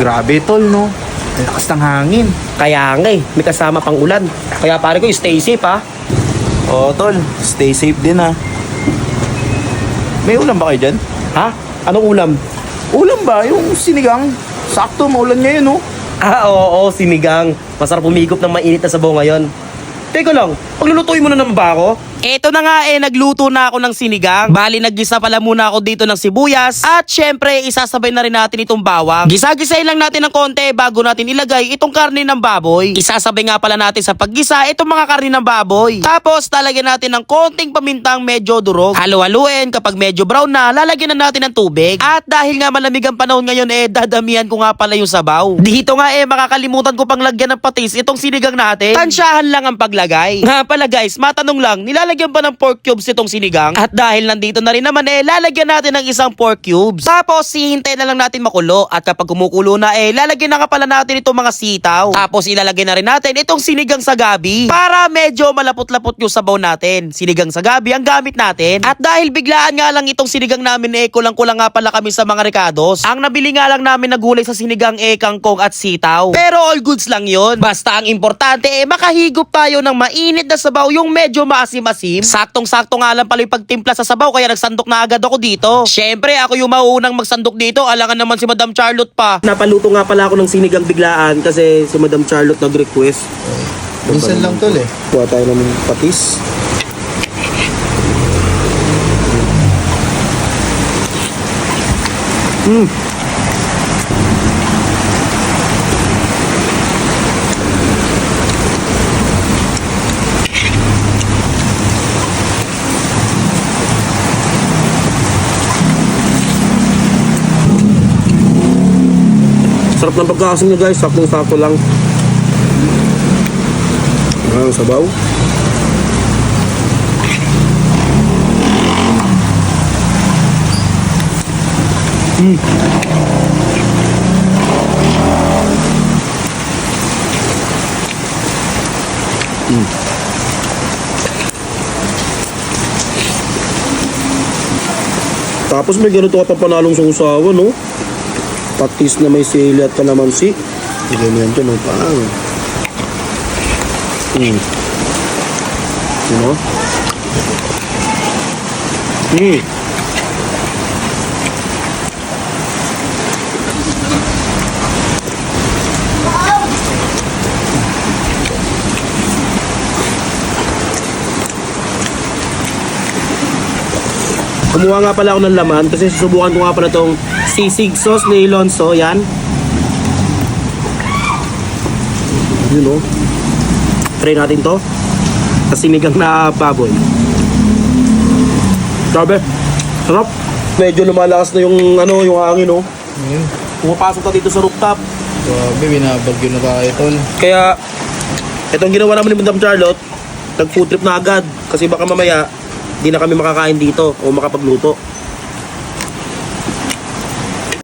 Grabe tol, no? Ang lakas ng hangin. Kaya nga eh, may kasama pang ulan. Kaya pare ko, stay safe ha. Oo, tol. Stay safe din ha. May ulam ba kayo dyan? Ha? Anong ulam? Ulam ba? Yung sinigang? Sakto, maulan ngayon, no? Ah, oo, oo, sinigang. Masarap umigop ng mainit na sabaw ngayon. Teka lang, paglulutuin mo na naman ba ako? Eto na nga eh, nagluto na ako ng sinigang. Bali, naggisa pala muna ako dito ng sibuyas. At syempre, isasabay na rin natin itong bawang. Gisa-gisayin lang natin ng konti bago natin ilagay itong karne ng baboy. Isasabay nga pala natin sa paggisa itong mga karne ng baboy. Tapos, talagyan natin ng konting pamintang medyo durog. Halo-haluin, kapag medyo brown na, lalagyan na natin ng tubig. At dahil nga malamig ang panahon ngayon eh, dadamihan ko nga pala yung sabaw. Dito nga eh, makakalimutan ko pang lagyan ng patis itong sinigang natin. Tansyahan lang ang paglagay. Nga pala guys, matanong lang, nilalagyan ba ng pork cubes itong sinigang? At dahil nandito na rin naman eh, lalagyan natin ng isang pork cubes. Tapos, hihintay na lang natin makulo. At kapag kumukulo na eh, lalagyan na nga pala natin itong mga sitaw. Tapos, ilalagay na rin natin itong sinigang sa gabi. Para medyo malapot-lapot yung sabaw natin. Sinigang sa gabi ang gamit natin. At dahil biglaan nga lang itong sinigang namin eh, kulang-kulang nga pala kami sa mga recados. Ang nabili nga lang namin na gulay sa sinigang eh, kangkong at sitaw. Pero all goods lang yon. Basta ang importante eh, makahigop tayo ng mainit na sabaw yung medyo maasim-asim. Saktong-sakto nga lang pala yung pagtimpla sa sabaw kaya nagsandok na agad ako dito. Syempre, ako yung mauunang magsandok dito. Alangan naman si Madam Charlotte pa. Napaluto nga pala ako ng sinigang biglaan kasi si Madam Charlotte nag-request. Minsan lang tol eh. Kuha tayo ng patis. Mm. Sarap ng pagkakasin niya guys, saktong-sakto lang. Ang sabaw. Tapos may ganito ka pa panalong sa usawa, no? Patis na may sili at kalamansi. Ganyan dyan, no? Pang. Hmm. Ano? Hmm. Kumuha nga pala ako ng laman kasi susubukan ko nga pala tong sisig sauce ni Lonso. Yan. Yun o. Try natin to. Sa sinigang na baboy. Grabe. Sarap. Medyo lumalakas na yung ano, yung hangin o. Ayun. Pumapasok ka dito sa rooftop. Grabe, binabagyo na tayo tol. Kaya, itong ginawa naman ni Madam Charlotte, nag-food trip na agad. Kasi baka mamaya, di na kami makakain dito o makapagluto.